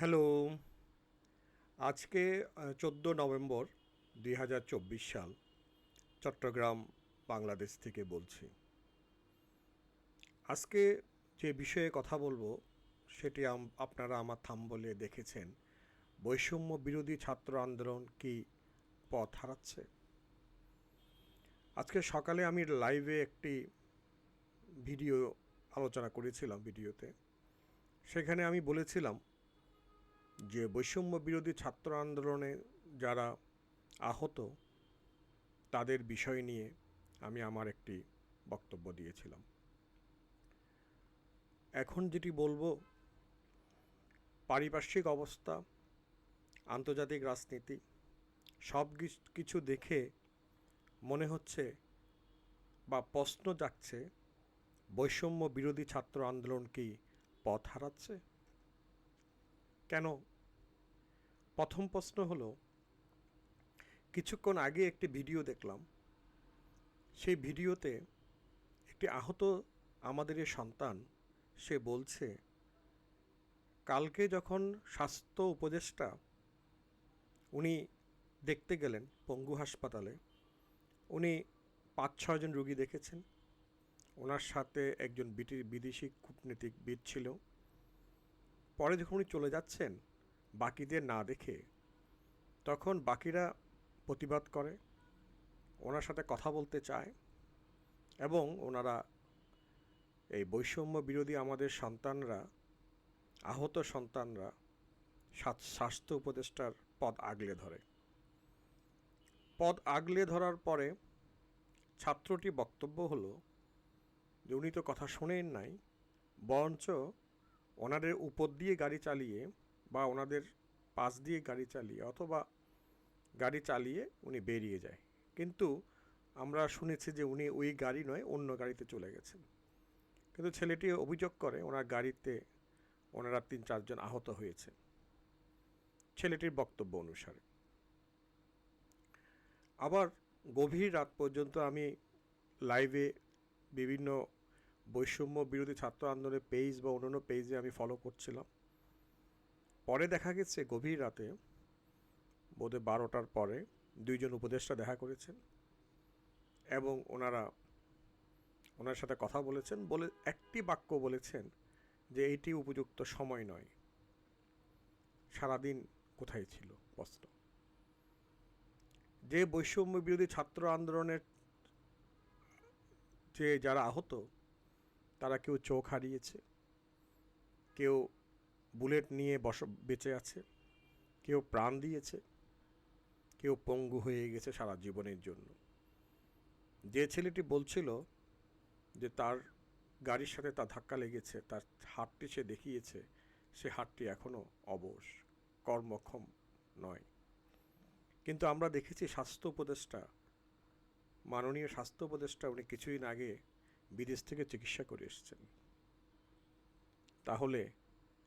Hello. আজকে চোদ্দ November দুই হাজার চব্বিশ সাল চট্টগ্রাম, বাংলাদেশ থেকে বলছি। আজকে যে বিষয়ে কথা বলব, সেটি আপনারা আমার থাম বলে দেখেছেন। বৈষম্য বিরোধী ছাত্র আন্দোলন কি পথ হারাচ্ছে? আজকে সকালে আমি লাইভে একটি ভিডিও আলোচনা করেছিলাম, ভিডিওতে। সেখানে আমি বলেছিলাম যে বৈষম্য বিরোধী ছাত্র আন্দোলনে যারা আহত, তাদের বিষয় নিয়ে আমি আমার একটি বক্তব্য দিয়েছিলাম। এখন যেটি বলব, পারিপার্শ্বিক অবস্থা, আন্তর্জাতিক রাজনীতি, সব কিছ- দেখে মনে হচ্ছে বা প্রশ্ন জাগছে, বৈষম্য বিরোধী ছাত্র আন্দোলন কি পথ হারাচ্ছে? কেন প্রথম প্রশ্ন হলো, কিছুক্ষণ আগে একটি ভিডিও দেখলাম। সেই ভিডিওতে একটি আহত আমাদের সন্তান, সে বলছে, কালকে যখন স্বাস্থ্য উপদেষ্টা, উনি দেখতে গেলেন পঙ্গু হাসপাতালে, উনি পাঁচ ছয়জন রুগী দেখেছেন। ওনার সাথে একজন বিটি- বিদেশি কূটনীতিকবিদ ছিল। পরে যখন উনি চলে যাচ্ছেন বাকিদের না দেখে তখন বাকিরা প্রতিবাদ করে, ওনার সাথে কথা বলতে চায় এবং ওনারা এই বৈষম্য বিরোধী আমাদের সন্তানরা, আহত সন্তানরা স্বাস্থ্য উপদেষ্টার পদ আগলে ধরে। পদ আগলে ধরার পরে ছাত্রটি বক্তব্য হলো যে উনি তো কথা শোনেন নাই, বরঞ্চ ওনাদের উপর দিয়ে গাড়ি চালিয়ে বা ওনাদের পাশ দিয়ে গাড়ি চালিয়ে অথবা গাড়ি চালিয়ে উনি বেরিয়ে যায়। কিন্তু আমরা শুনেছি যে উনি ওই গাড়ি নয়, অন্য গাড়িতে চলে গেছেন। কিন্তু ছেলেটি অভিযোগ করে ওনার গাড়িতে ওনারা তিন, চারজন আহত হয়েছে ছেলেটির বক্তব্য অনুসারে। আবার গভীর রাত পর্যন্ত আমি লাইভে বিভিন্ন বৈষম্য বিরোধী ছাত্র আন্দোলনের পেজ বা অন্যান্য পেজে আমি ফলো করছিলাম। পরে দেখা গেছে গভীর রাতে বোধহয় বারোটার পরে, দুইজন উপদেষ্টা দেখা করেছেন এবং ওনারা ওনার সাথে কথা বলেছেন, বলে একটি বাক্য বলেছেন যে এইটি উপযুক্ত সময় নয়। সারাদিন কোথায় ছিল প্রশ্ন। যে বৈষম্য বিরোধী ছাত্র আন্দোলনের যে যারা আহত, তারা কেউ চোখ হারিয়েছে, কেউ বুলেট নিয়ে বস, বেঁচে আছে। কেউ প্রাণ দিয়েছে। কেউ পঙ্গু হয়ে গেছে সারা জীবনের জন্য। যে ছেলেটি বলছিল যে তার গাড়ির সাথে তার ধাক্কা লেগেছে, তার হাতটি সে দেখিয়েছে, সে হাতটি এখনও অবশ, কর্মক্ষম নয়। কিন্তু আমরা দেখেছি স্বাস্থ্য উপদেষ্টা, মাননীয় স্বাস্থ্য উপদেষ্টা উনি কিছুদিন আগে বিদেশ থেকে চিকিৎসা করে এসেছেন। তাহলে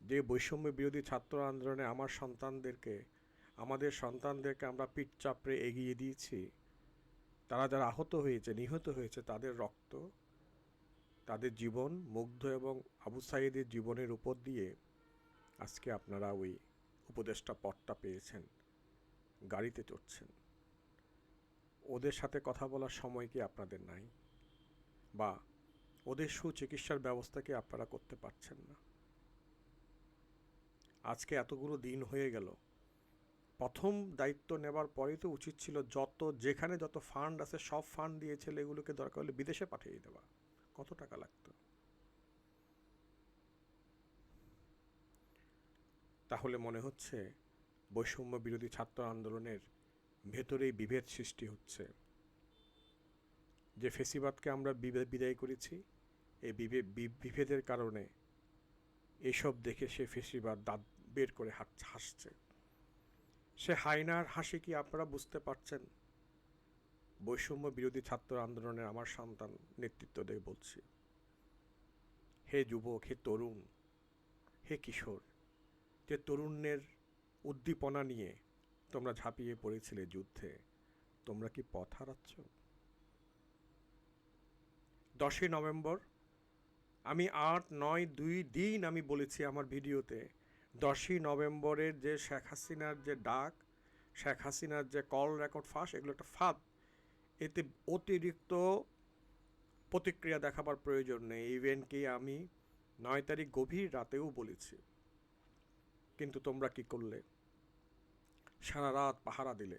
যে বৈষম্য বিরোধী ছাত্র আন্দোলনে আমার সন্তানদেরকে, আমাদের সন্তানদেরকে আমরা পিঠ চাপড়ে এগিয়ে দিয়েছি, তারা যারা আহত হয়েছে, নিহত হয়েছে, তাদের রক্ত, তাদের জীবন মুগ্ধ এবং আবু সাইদের জীবনের উপর দিয়ে আজকে আপনারা ওই উপদেষ্টা পদটা পেয়েছেন, গাড়িতে চড়ছেন। ওদের সাথে কথা বলার সময় কি আপনাদের নাই? বা ওদের সুচিকিৎসার ব্যবস্থা কি আপনারা করতে পারছেন না? আজকে এতগুলো দিন হয়ে গেল। প্রথম দায়িত্ব নেবার পরেই তো উচিত ছিল যত, যেখানে যত ফান্ড আছে, সব ফান্ড দিয়ে ছেলেগুলোকে দরকার হলে বিদেশে পাঠিয়ে দেওয়া। কত টাকা লাগতো? তাহলে মনে হচ্ছে বৈষম্য বিরোধী ছাত্র আন্দোলনের ভেতরেই বিভেদ সৃষ্টি হচ্ছে। যে ফেসিবাদকে আমরা বিদায় করেছি, এই বিভেদের কারণে এসব দেখে সে ফেসিবাদ দাঁত বের করে হাসছে। সে হাইনার হাসি কি আপনারা বুঝতে পারছেন? বৈষম্য বিরোধী ছাত্র আন্দোলনের আমার সন্তান নেতৃত্ব দিয়ে বলছি। হে যুবক, হে তরুণ, হে কিশোর, যে তরুণের উদ্দীপনা নিয়ে তোমরা ঝাঁপিয়ে পড়েছিলে যুদ্ধে, তোমরা কি পথ হারাচ্ছ? দশই নভেম্বর আমি আট, নয়, দুই দিন আমি বলেছি আমার ভিডিওতে দশই নভেম্বরের যে শেখ হাসিনার যে ডাক, শেখ হাসিনার যে কল রেকর্ড ফাঁস, এগুলো একটা ফাঁদ। এতে অতিরিক্ত প্রতিক্রিয়া দেখাবার প্রয়োজন নেই। ইভেন কি আমি নয় তারিখ গভীর রাতেও বলেছি। কিন্তু তোমরা কি করলে? সারা রাত পাহারা দিলে।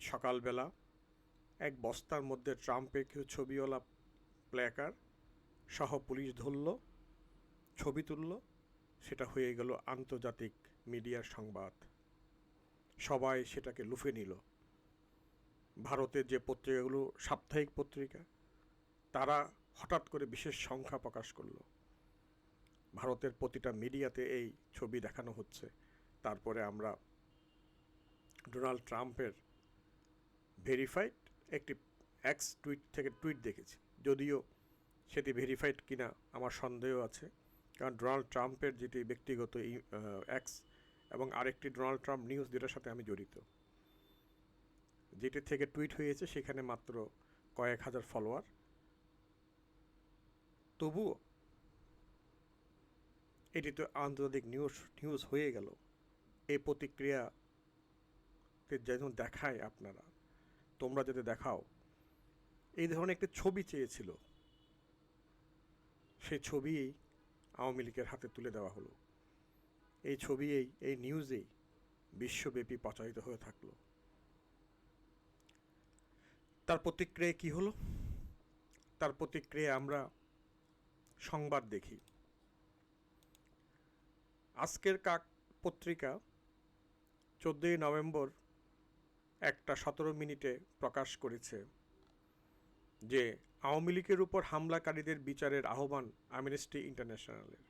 সকালবেলা এক বস্তার মধ্যে ট্রাম্পের কেউ ছবিওয়ালা প্ল্যাকার সহ পুলিশ ধরল। ছবি তুলল, সেটা হয়ে গেল আন্তর্জাতিক মিডিয়ার সংবাদ। সবাই সেটাকে লুফে নিল। ভারতের যে পত্রিকাগুলো, সাপ্তাহিক পত্রিকা, তারা হঠাৎ করে বিশেষ সংখ্যা প্রকাশ করল। ভারতের প্রতিটা মিডিয়াতে এই ছবি দেখানো হচ্ছে। তারপরে আমরা ডোনাল্ড ট্রাম্পের ভেরিফাইড একটি এক্স টুইট থেকে টুইট দেখেছি। যদিও সেটি ভেরিফাইড কিনা আমার সন্দেহ আছে। কারণ ডোনাল্ড ট্রাম্পের যেটি ব্যক্তিগত অ্যাক্স এবং আরেকটি ডোনাল্ড ট্রাম্প নিউজ যেটার সাথে আমি জড়িত। যেটি থেকে টুইট হয়েছে সেখানে মাত্র কয়েক হাজার ফলোয়ার। তবুও এটি তো আন্তর্জাতিক নিউজ নিউজ হয়ে গেল। এই প্রতিক্রিয়া যেন দেখায় আপনারা, তোমরা যাতে দেখাও। এই ধরনের একটি ছবি চেয়েছিল। সেই ছবিই আওয়ামী লীগের হাতে তুলে দেওয়া হলো। এই ছবি এই এই নিউজেই বিশ্বব্যাপী প্রচারিত হয়ে থাকল। তার প্রতিক্রিয়া কি হলো? তার প্রতিক্রিয়া আমরা সংবাদ দেখি। আজকের কাক পত্রিকা চোদ্দোই নভেম্বর একটা সতেরো মিনিটে প্রকাশ করেছে। যে আওয়ামী লীগের উপর হামলাকারীদের বিচারের আহ্বান আমনেস্টি ইন্টারন্যাশনালের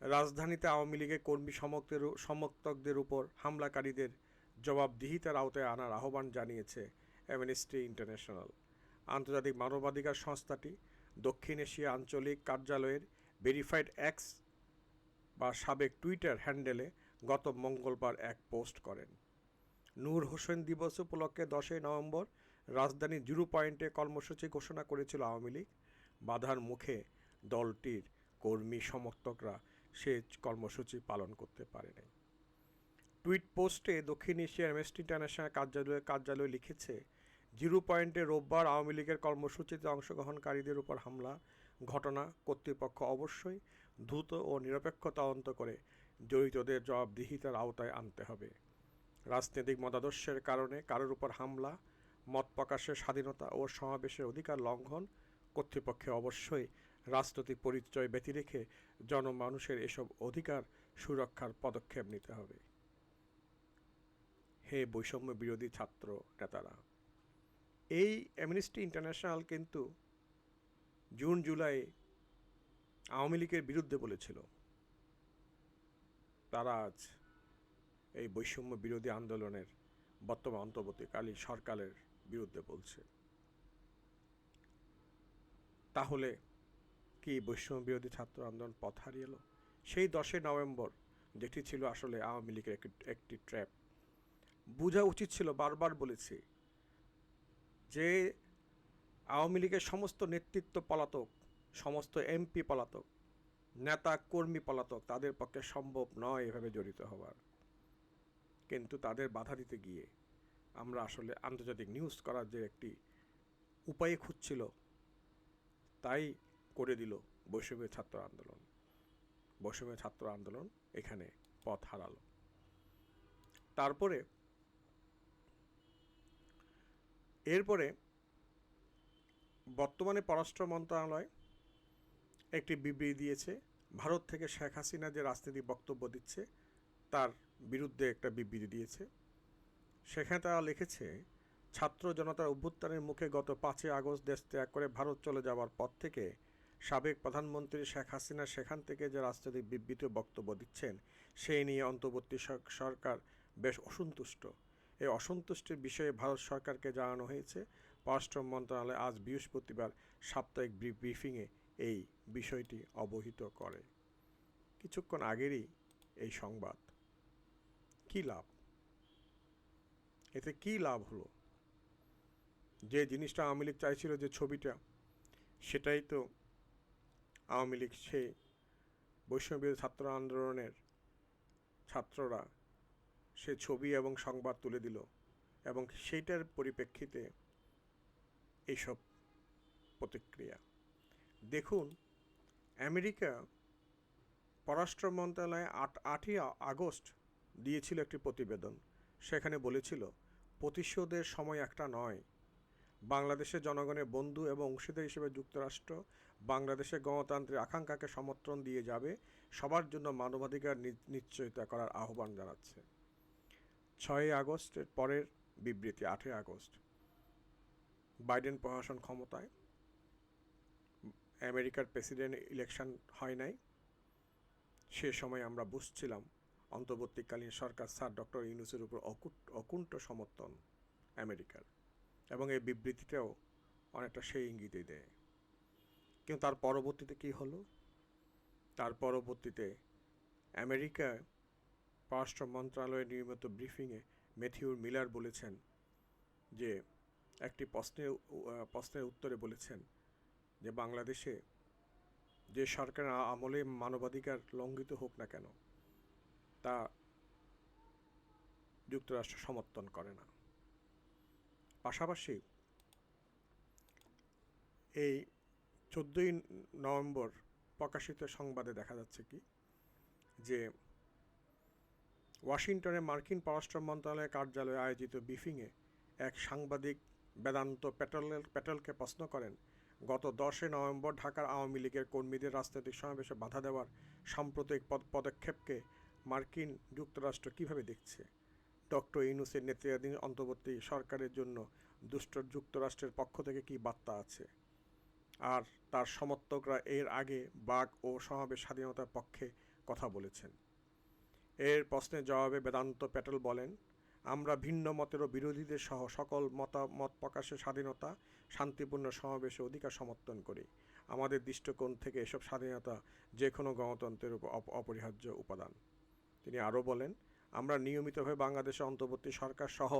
রাজধানীতে আওয়ামী লীগের কর্মী সমর্থকদের সমর্থকদের উপর হামলাকারীদের জবাবদিহিতার আওতায় আনার আহ্বান জানিয়েছে অ্যামনেস্টি ইন্টারন্যাশনাল আন্তর্জাতিক মানবাধিকার সংস্থাটি দক্ষিণ এশিয়া আঞ্চলিক কার্যালয়ের ভেরিফাইড অ্যাক্স বা সাবেক টুইটার হ্যান্ডেলে গত মঙ্গলবার এক পোস্ট করেন। নূর হোসেন দিবস উপলক্ষে দশই নভেম্বর রাজধানী জিরো পয়েন্টে কর্মসূচি ঘোষণা করেছিল আওয়ামী লীগ। বাধার মুখে দলটির কর্মী সমর্থকরা সে কর্মসূচি পালন করতে পারেনি। টুইট পোস্টে দক্ষিণ এশিয়ার এমএসটি ইন্টারন্যাশনাল কার্যালয় কার্যালয় লিখেছে, জিরো পয়েন্টে রোববার আওয়ামী লীগের কর্মসূচিতে অংশগ্রহণকারীদের উপর হামলা, ঘটনা কর্তৃপক্ষ অবশ্যই দ্রুত ও নিরপেক্ষ তদন্ত করে জড়িতদের জবাবদিহিতার আওতায় আনতে হবে। রাজনৈতিক মতাদর্শের কারণে কারোর উপর হামলা মত প্রকাশের স্বাধীনতা ও সমাবেশের অধিকার লঙ্ঘন কর্তৃপক্ষে অবশ্যই রাজনৈতিক পরিচয় ব্যতি রেখে জনমানুষের এসব অধিকার সুরক্ষার পদক্ষেপ নিতে হবে। হে বৈষম্য বিরোধী ছাত্র নেতারা, এই অ্যামনিস্টি ইন্টারন্যাশনাল কিন্তু জুন, জুলাই আওয়ামী লীগের বিরুদ্ধে বলেছিল, তারা আজ এই বৈষম্য বিরোধী আন্দোলনের বর্তমান অন্তর্বর্তীকালী সরকারের বিরুদ্ধে বলছে। তাহলে কি বৈষম্য বিরোধী ছাত্র আন্দোলন পথ হারিয়ে এলো? সেই দশই নভেম্বর, যেটি ছিল আসলে আওয়ামী লীগের একটি ট্র্যাপ বোঝা উচিত ছিল, বারবার বলেছি যে আওয়ামী লীগের সমস্ত নেতৃত্ব পলাতক, সমস্ত এমপি পলাতক, নেতা কর্মী পলাতক, তাদের পক্ষে সম্ভব নয় এভাবে জড়িত হওয়ার। কিন্তু তাদের বাধা দিতে গিয়ে আমরা আসলে আন্তর্জাতিক নিউজ করার যে একটি উপায়ে খুঁজছিল, তাই করে দিল বৈষম্য ছাত্র আন্দোলন। বৈষম্য ছাত্র আন্দোলন এখানে পথ হারালো। তারপরে এরপরে বর্তমানে পররাষ্ট্র মন্ত্রণালয় একটি বিবৃতি দিয়েছে, ভারত থেকে শেখ হাসিনা যে রাজনীতি বক্তব্য দিচ্ছে, তার বিরুদ্ধে একটা বিবৃতি দিয়েছে। সেখানে তারা লিখেছে, ছাত্র জনতার অভ্যুত্থানের মুখে গত পাঁচই আগস্ট দেশ ত্যাগ করে ভারত চলে যাওয়ার পর থেকে সাবেক প্রধানমন্ত্রী শেখ হাসিনা সেখান থেকে যে রাজনৈতিক বিবৃতি বক্তব্য দিচ্ছেন, সেই নিয়ে অন্তর্বর্তী সরকার বেশ অসন্তুষ্ট। এই অসন্তুষ্টির বিষয়ে ভারত সরকারকে জানানো হয়েছে। পররাষ্ট্র মন্ত্রণালয় আজ বৃহস্পতিবার সাপ্তাহিক ব্রিফিংয়ে এই বিষয়টি অবহিত করে। কিছুক্ষণ আগেরই এই সংবাদ। কী লাভ? এতে কি লাভ হলো? যে জিনিসটা আওয়ামী লীগ চাইছিল যে ছবিটা, সেটাই তো আওয়ামী লীগ, সে বৈষ্ণবী ছাত্র আন্দোলনের ছাত্ররা সে ছবি এবং সংবাদ তুলে দিল এবং সেইটার পরিপ্রেক্ষিতে এইসব প্রতিক্রিয়া। দেখুন, আমেরিকা পররাষ্ট্র মন্ত্রণালয় আট, আটই আগস্ট দিয়েছিল একটি প্রতিবেদন। সেখানে বলেছিল প্রতিশোধের সময় একটা নয়। বাংলাদেশের জনগণের বন্ধু এবং অংশীদার হিসেবে যুক্তরাষ্ট্র বাংলাদেশের গণতান্ত্রিক আকাঙ্ক্ষাকে সমর্থন দিয়ে যাবে, সবার জন্য মানবাধিকার নিশ্চয়তা করার আহ্বান জানাচ্ছে। ছয়ই আগস্টের পরের বিবৃতি, আটই আগস্ট। বাইডেন প্রশাসন ক্ষমতায়। আমেরিকার প্রেসিডেন্ট ইলেকশন হয় নাই। সে সময় আমরা বুঝছিলাম অন্তর্বর্তীকালীন সরকার স্যার ডক্টর ইউনুসের উপর অকুণ্ঠ সমর্থন আমেরিকার এবং এই বিবৃতিটাও অনেকটা সেই ইঙ্গিতে দেয়। কিন্তু তার পরবর্তীতে কি হলো? তার পরবর্তীতে আমেরিকায় পররাষ্ট্র মন্ত্রণালয়ের নিয়মিত ব্রিফিংয়ে ম্যাথিউর মিলার বলেছেন যে, একটি প্রশ্নের প্রশ্নের উত্তরে বলেছেন যে, বাংলাদেশে যে সরকার আমলে মানবাধিকার লঙ্ঘিত হোক না কেন তা যুক্তরাষ্ট্র সমর্থন করে না। পাশাপাশি এই চোদ্দোই নভেম্বর প্রকাশিত সংবাদে দেখা যাচ্ছে কি, যে ওয়াশিংটনে মার্কিন পররাষ্ট্র মন্ত্রণালয়ের কার্যালয়ে আয়োজিত ব্রিফিংয়ে এক সাংবাদিক বেদান্ত প্যাটেলের প্যাটেলকে প্রশ্ন করেন, গত দশই নভেম্বর ঢাকার আওয়ামী লীগের কর্মীদের রাজনৈতিক সমাবেশে বাধা দেওয়ার সাম্প্রতিক পদক্ষেপকে মার্কিন যুক্তরাষ্ট্র কীভাবে দেখছে? ডক্টর ইউনুসের নেতৃত্বাধীন অন্তর্বর্তী সরকারের জন্য দুষ্ট যুক্তরাষ্ট্রের পক্ষ থেকে কি বার্তা আছে? আর তার সমর্থকরা এর আগে বাঘ ও সমাবেশ স্বাধীনতার পক্ষে কথা বলেছেন। এর প্রশ্নের জবাবে বেদান্ত প্যাটেল বলেন, আমরা ভিন্ন মতেরও বিরোধীদের সহ সকল মতামত প্রকাশের স্বাধীনতা, শান্তিপূর্ণ সমাবেশে অধিকার সমর্থন করি। আমাদের দৃষ্টিকোণ থেকে এসব স্বাধীনতা যে কোনো গণতন্ত্রের অপরিহার্য উপাদান। তিনি আরও বলেন, আমরা নিয়মিতভাবে বাংলাদেশের অন্তর্বর্তী সরকার সহ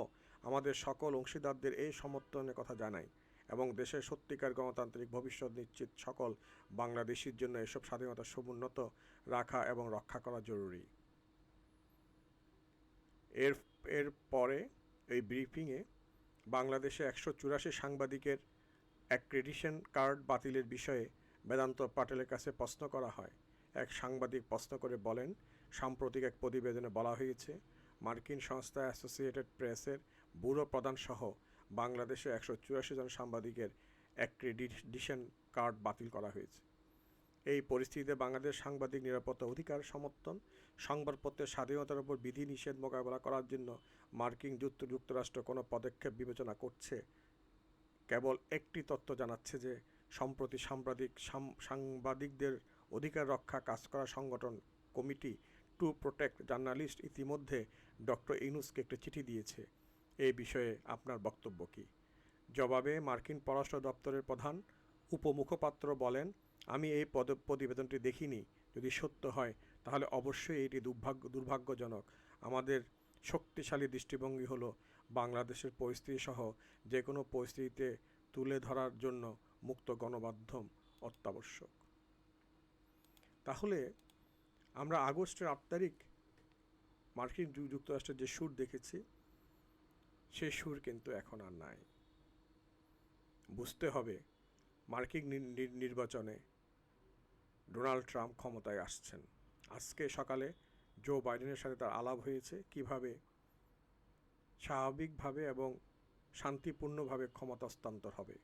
আমাদের সকল অংশীদারদের এই সমর্থনের কথা জানাই এবং দেশের সত্যিকার গণতান্ত্রিক ভবিষ্যৎ নিশ্চিত সকল বাংলাদেশির জন্য এসব স্বাধীনতা সমুন্নত রাখা এবং রক্ষা করা জরুরি। এর এর পরে এই ব্রিফিংয়ে বাংলাদেশে একশো চুরাশি সাংবাদিকের অ্যাক্রেডিশন কার্ড বাতিলের বিষয়ে বেদান্ত পাটেলের কাছে প্রশ্ন করা হয়। এক সাংবাদিক প্রশ্ন করে বলেন সাম্প্রতিক এক প্রতিবেদনে বলা হয়েছে, মার্কিন সংস্থা অ্যাসোসিয়েটেড প্রেসের ব্যুরো প্রধানসহ বাংলাদেশে একশো চুরাশি জন সাংবাদিকের এক অ্যাক্রেডিটেশন কার্ড বাতিল করা হয়েছে। এই পরিস্থিতিতে বাংলাদেশ সাংবাদিক নিরাপত্তা অধিকার সমর্থন সংবাদপত্রের স্বাধীনতার উপর বিধি নিষেধ মোকাবেলা করার জন্য মার্কিন যুক্ত যুক্তরাষ্ট্র কোনো পদক্ষেপ বিবেচনা করছে, কেবল একটি তথ্য জানাচ্ছে যে, সম্প্রতি সাংবাদিক সাংবাদিকদের অধিকার রক্ষা কাজ করা সংগঠন কমিটি টু প্রোটেক্ট জার্নালিস্ট ইতিমধ্যে ডক্টর ইনুসকে একটি চিঠি দিয়েছে। এই বিষয়ে আপনার বক্তব্য কী? জবাবে মার্কিন পররাষ্ট্র দপ্তরের প্রধান উপমুখপাত্র বলেন, আমি এই পদ, প্রতিবেদনটি দেখিনি। যদি সত্য হয়, তাহলে অবশ্যই এটি দুর্ভাগ্য, দুর্ভাগ্যজনক। আমাদের শক্তিশালী দৃষ্টিভঙ্গি হলো বাংলাদেশের পরিস্থিতি সহ যে কোনো পরিস্থিতিতে তুলে ধরার জন্য মুক্ত গণমাধ্যম অত্যাবশ্যক। তাহলে আমরা আগস্টের আট তারিখ মার্কিন যুক্তরাষ্ট্রের যে সুর দেখেছি সেই সুর কিন্তু এখন আর নাই। বুঝতে হবে মার্কিন নির্বাচনে ডোনাল্ড ট্রাম্প ক্ষমতায় আসছেন। আজকে সকালে জো বাইডেনের সাথে তার আলাপ হয়েছে, কীভাবে স্বাভাবিকভাবে এবং শান্তিপূর্ণভাবে ক্ষমতা হস্তান্তর হবে।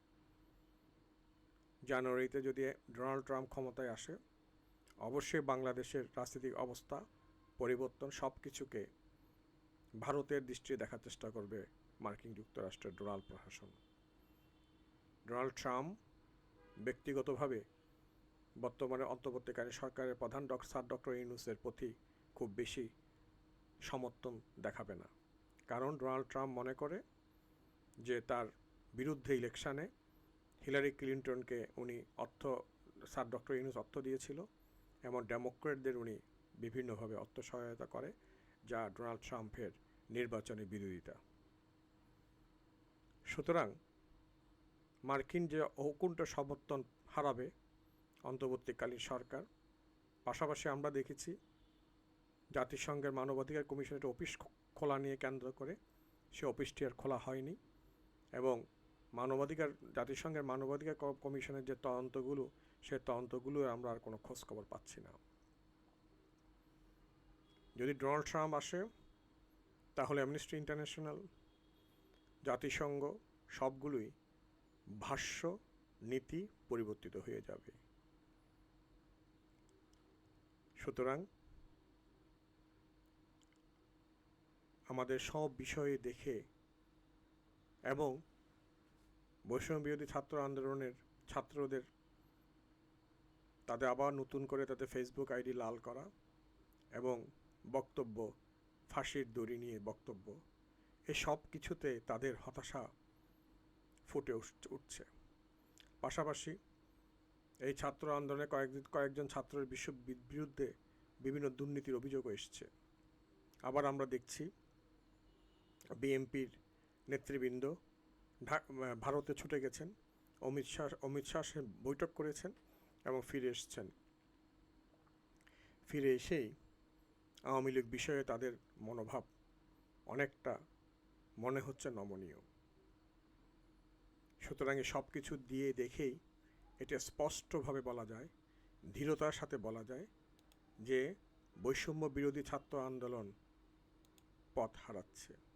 জানুয়ারিতে যদি ডোনাল্ড ট্রাম্প ক্ষমতায় আসে অবশ্যই বাংলাদেশের রাজনৈতিক অবস্থা, পরিবর্তন সব কিছুকে ভারতের দৃষ্টি দেখার চেষ্টা করবে মার্কিন যুক্তরাষ্ট্রের ডোনাল্ড প্রশাসন। ডোনাল্ড ট্রাম্প ব্যক্তিগতভাবে বর্তমানে অন্তর্বর্তীকালীন সরকারের প্রধান ডক্টর, স্যার ডক্টর ইউনুসের প্রতি খুব বেশি সমর্থন দেখাবে না। কারণ ডোনাল্ড ট্রাম্প মনে করে যে তার বিরুদ্ধে ইলেকশানে হিলারি ক্লিন্টনকে উনি অর্থ, স্যার ডক্টর ইউনুস অর্থ দিয়েছিল। এবং ডেমোক্রেটদের উনি বিভিন্নভাবে অর্থ সহায়তা করে, যা ডোনাল্ড ট্রাম্পের নির্বাচনী বিরোধিতা। সুতরাং মার্কিন যে অকুণ্ঠ সমর্থন হারাবে অন্তর্বর্তীকালীন সরকার, পাশাপাশি আমরা দেখেছি জাতিসংঘের মানবাধিকার কমিশনের অফিস খোলা নিয়ে কেন্দ্র করে সে অফিসটি আর খোলা হয়নি এবং মানবাধিকার, জাতিসংঘের মানবাধিকার কমিশনের যে তদন্তগুলো সে তদন্তগুলো আমরা আর কোনো খোঁজ খবর পাচ্ছি না। যদি ডোনাল্ড ট্রাম্প আসে, তাহলে অ্যামনেস্টি ইন্টারন্যাশনাল, জাতিসংঘ, সবগুলোই ভাষ্য, নীতি পরিবর্তিত হয়ে যাবে। সুতরাং আমাদের সব বিষয়ে দেখে এবং বৈষম্য বিরোধী ছাত্র আন্দোলনের ছাত্রদের তাদের আবার নতুন করে তাদের ফেসবুক আইডি লাল করা এবং বক্তব্য, ফাঁসির দড়ি নিয়ে বক্তব্য, এ সব কিছুতে তাদের হতাশা ফুটে উঠ- উঠছে। পাশাপাশি এই ছাত্র আন্দোলনে কয়েকদিন, কয়েকজন ছাত্রের বিশ্ব বিরুদ্ধে বিভিন্ন দুর্নীতির অভিযোগও এসছে। আবার আমরা দেখছি বিএনপির নেতৃবৃন্দ ভারতে ছুটে গেছেন। অমিত শাহ অমিত শাহ বৈঠক করেছেন। এবং ফিরে এসছেন। ফিরে এসেই আওয়ামী লীগ বিষয়ে তাদের মনোভাব অনেকটা মনে হচ্ছে নমনীয়। সুতরাং সব কিছু দিয়ে দেখেই এটা স্পষ্টভাবে বলা যায়, ধীরতার সাথে বলা যায় যে বৈষম্য বিরোধী ছাত্র আন্দোলন পথ হারাচ্ছে।